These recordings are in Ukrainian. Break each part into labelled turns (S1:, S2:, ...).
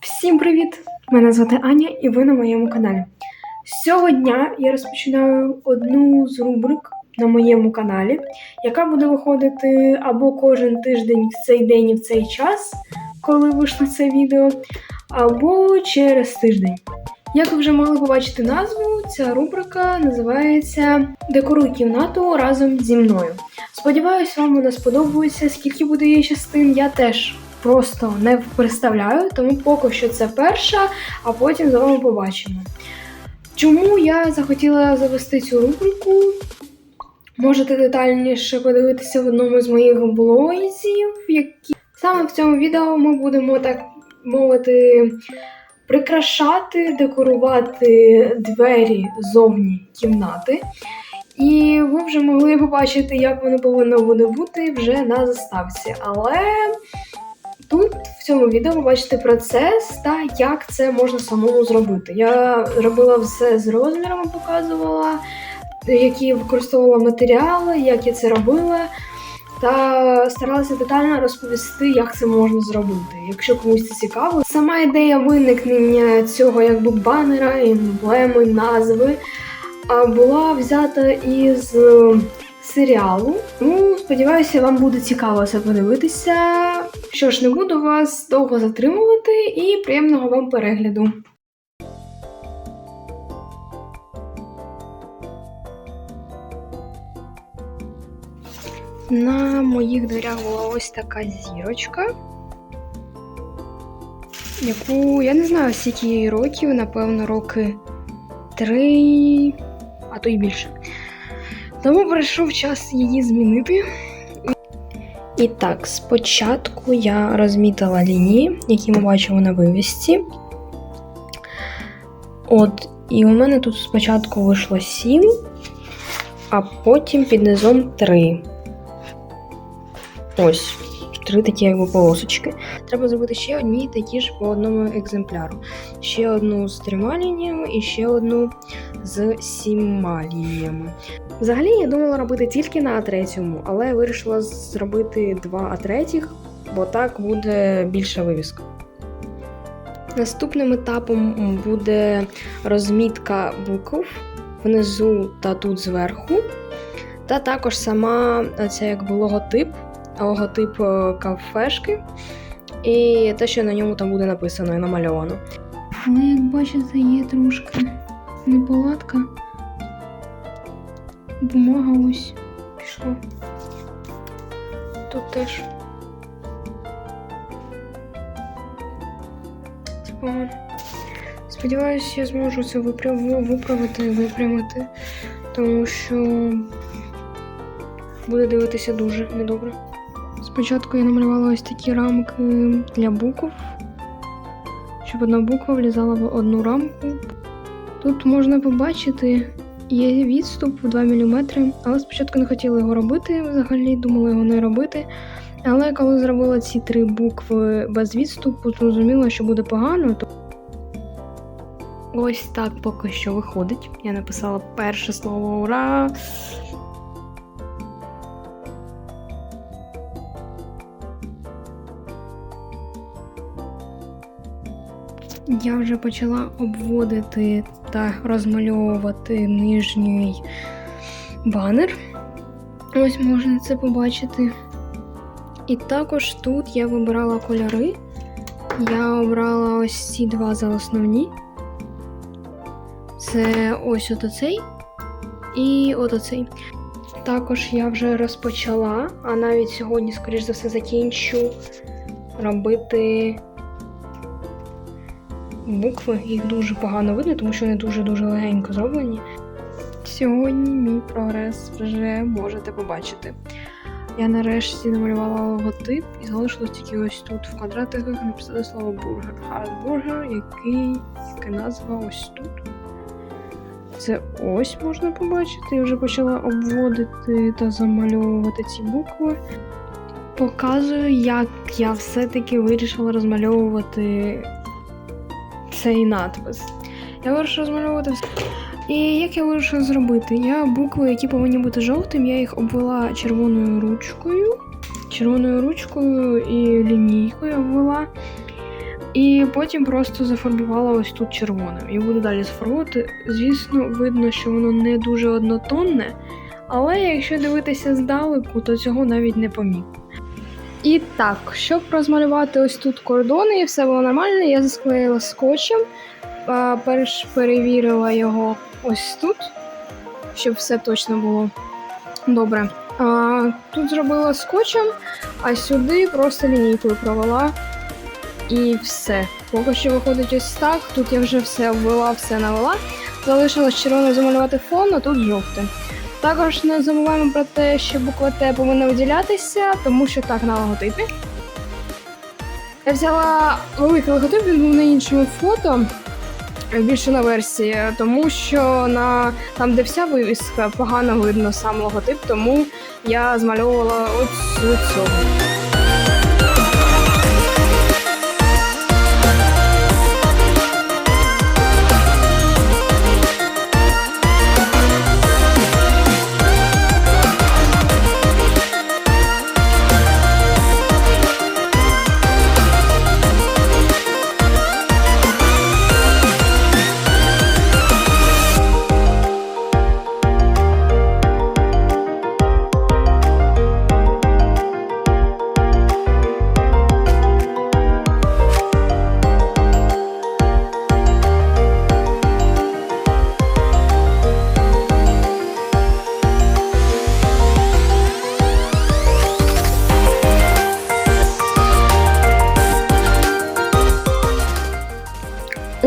S1: Всім привіт! Мене звати Аня і ви на моєму каналі. Сьогодні я розпочинаю одну з рубрик на моєму каналі, яка буде виходити або кожен тиждень в цей день і в цей час, коли вийшло це відео, або через тиждень. Як ви вже могли побачити назву, ця рубрика називається Декоруй кімнату разом зі мною. Сподіваюсь, вам вона сподобається. Скільки буде її частин, я теж просто не представляю, тому поки що це перша, а потім з вами побачимо. Чому я захотіла завести цю рубрику? Можете детальніше подивитися в одному з моїх блогів, які саме в цьому відео ми будемо так мовити прикрашати, декорувати двері зовні кімнати. І ви вже могли побачити, як воно повинно буде бути вже на заставці. Але тут в цьому відео ви бачите процес та як це можна самому зробити. Я робила все з розмірами, показувала, які використовувала матеріали, як я це робила. Та старалася детально розповісти, як це можна зробити. Якщо комусь це цікаво, сама ідея виникнення цього якби банера, емблеми, назви була взята із серіалу. Ну, сподіваюся, вам буде цікаво це подивитися. Що ж, не буду вас довго затримувати і приємного вам перегляду. На моїх дверях була ось така зірочка, яку я не знаю, скільки їй років, напевно, роки три, а то й більше. Тому прийшов час її змінити. І так, спочатку я розмітила лінії, які ми бачимо на вивісці. От, і у мене тут спочатку вийшло 7, а потім під низом 3. Ось, три такі якби полосочки. Треба зробити ще одні такі ж по одному екземпляру. Ще одну з трьома лініями і ще одну з сіма лініями. Взагалі я думала робити тільки на А3, але вирішила зробити два А3, бо так буде більша вивіска. Наступним етапом буде розмітка букв внизу та тут зверху. Та також сама ця якби логотип, логотип е, кафешки і те, що на ньому там буде написано і намальовано. Але як бачите, є трошки неполадка. Бумага ось пішла. Тут теж. Це погано. Сподіваюся, я зможу це виправ- виправити, випрямити, тому що буде дивитися дуже недобре. Спочатку я намалювала ось такі рамки для букв, щоб одна буква влізала в одну рамку. Тут можна побачити, є відступ в 2 мм, але спочатку не хотіла його робити, взагалі думала його не робити. Але коли зробила ці три букви без відступу, зрозуміла, що буде погано. То... Ось так поки що виходить. Я написала перше слово ура. Я вже почала обводити та розмальовувати нижній банер. Ось можна це побачити. І також тут я вибирала кольори. Я обрала ось ці два за основні. Це ось от оцей і от оцей. Також я вже розпочала, а навіть сьогодні, скоріш за все, закінчу робити букви. Їх дуже погано видно, тому що вони дуже-дуже легенько зроблені. Сьогодні мій прогрес вже можете побачити. Я нарешті намалювала логотип і залишилось тільки ось тут в квадратиках написати слово бургер. Хардбургер, який, яка назва ось тут. Це ось можна побачити. Я вже почала обводити та замальовувати ці букви. Показую, як я все-таки вирішила розмальовувати цей надпис. Я вирішила розмальовувати все. І як я вирішила зробити? Я букви, які повинні бути жовтим, я їх обвела червоною ручкою. Червоною ручкою і лінійкою обвела. І потім просто зафарбувала ось тут червоним. І буду далі зафарбувати. Звісно, видно, що воно не дуже однотонне, але якщо дивитися здалеку, то цього навіть не помітно. І так, щоб розмалювати ось тут кордони і все було нормально, я засклеїла скотчем. Перш перевірила його ось тут, щоб все точно було добре. А, тут зробила скотчем, а сюди просто лінійкою провела. І все. Поки що виходить ось так. Тут я вже все обвела, все навела. Залишилось червоно замалювати фон, а тут жовте. Також не забуваємо про те, що буква Т повинна виділятися, тому що так на логотипі. Я взяла великий логотип, він був на іншому фото, більше на версії, тому що на там, де вся вивіска, погано видно сам логотип, тому я змальовувала от з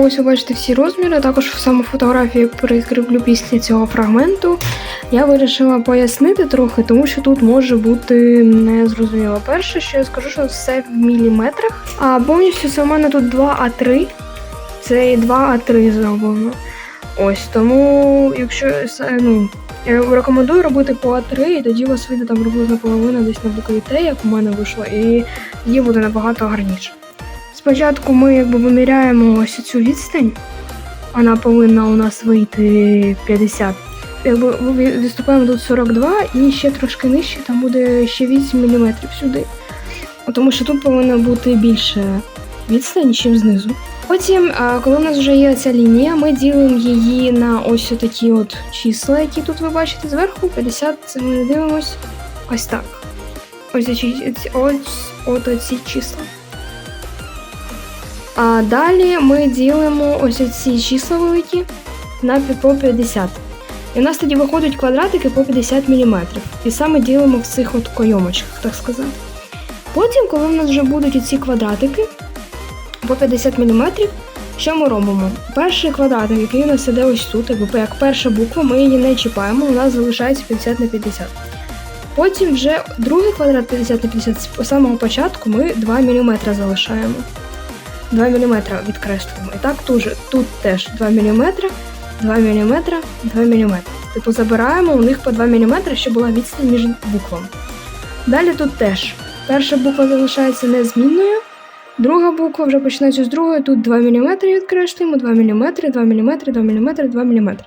S1: Ось ви всі розміри. Також в саму фотографію прикріплю після цього фрагменту. Я вирішила пояснити трохи, тому що тут може бути незрозуміло. Перше, що я скажу, що все в міліметрах. А повністю це в мене тут 2 А3. Це і 2 А3 зроблено. Ось тому, якщо ну, я рекомендую робити по А3, і тоді у вас вийде там приблизно половина десь на букві Т, як у мене вийшло, і тоді буде набагато гарніше. Спочатку ми якби виміряємо ось цю відстань. Вона повинна у нас вийти 50. Якби відступаємо тут 42 і ще трошки нижче, там буде ще 8 мм сюди. Тому що тут повинна бути більше відстань, ніж знизу. Потім, коли у нас вже є ця лінія, ми ділимо її на ось такі от числа, які тут ви бачите зверху. 50, це ми дивимось. Ось так. Ось ці, ось, от оці числа. А далі ми ділимо ось ці числа великі на по 50. І у нас тоді виходять квадратики по 50 мм. І саме ділимо в цих от койомочках, так сказати. Потім, коли в нас вже будуть ці квадратики по 50 мм, що ми робимо? Перший квадратик, який у нас іде ось тут, як перша буква, ми її не чіпаємо, у нас залишається 50 на 50. Потім вже другий квадрат 50 на 50, з самого початку ми 2 мм залишаємо. 2 мм відкреслюємо. І так тут, тут теж 2 мм, 2 мм, 2 мм. Типу забираємо у них по 2 мм, щоб була відстань між буквами. Далі тут теж. Перша буква залишається незмінною, друга буква вже починається з другої, тут 2 мм відкреслюємо, 2 мм, 2 мм, 2 мм, 2 мм.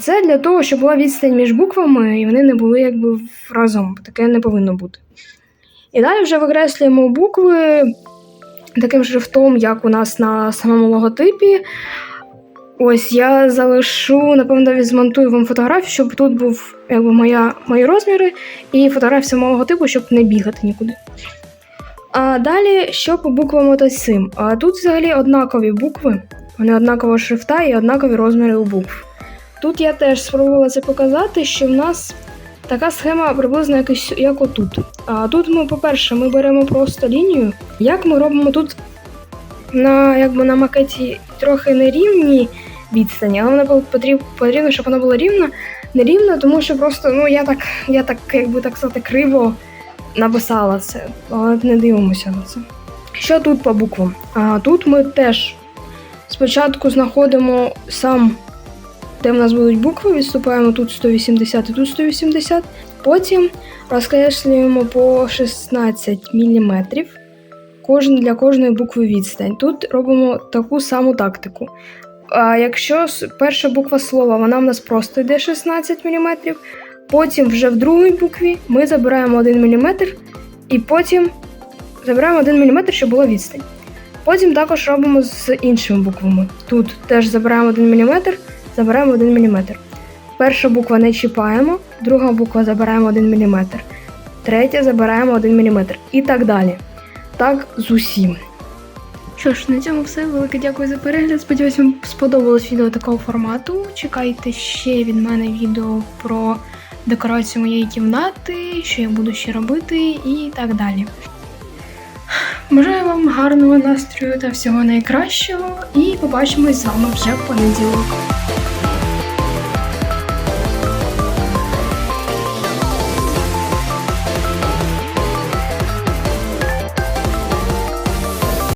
S1: Це для того, щоб була відстань між буквами, і вони не були якби разом. Таке не повинно бути. І далі вже викреслюємо букви таким шрифтом, як у нас на самому логотипі. Ось я залишу, напевно, навіть змонтую вам фотографію, щоб тут був якби, моя, мої розміри і фотографія самого логотипу, щоб не бігати нікуди. А далі, що по буквам та цим? А тут взагалі однакові букви, вони однакового шрифта і однакові розміри у букв. Тут я теж спробувала це показати, що в нас така схема приблизно якось як отут. А тут ми, по-перше, ми беремо просто лінію. Як ми робимо тут на, якби, на макеті трохи нерівні відстані, але вона потрібно, потрібно, щоб вона була рівна. Нерівна, тому що просто ну я так, я так, якби так сказати, криво написала це, але не дивимося на це. Що тут по буквам? А тут ми теж спочатку знаходимо сам, де в нас будуть букви, відступаємо тут 180 і тут 180. Потім розкреслюємо по 16 мм для кожної букви відстань. Тут робимо таку саму тактику. А якщо перша буква слова, вона в нас просто йде 16 мм, потім вже в другій букві ми забираємо 1 мм, і потім забираємо 1 мм, щоб була відстань. Потім також робимо з іншими буквами. Тут теж забираємо 1 мм, забираємо 1 мм. Перша буква не чіпаємо, друга буква забираємо 1 мм, третя забираємо 1 мм і так далі. Так з усім. Що ж, на цьому все. Велике дякую за перегляд. Сподіваюсь, вам сподобалось відео такого формату. Чекайте ще від мене відео про декорацію моєї кімнати, що я буду ще робити і так далі. Бажаю вам гарного настрою та всього найкращого, і побачимось з вами вже в понеділок.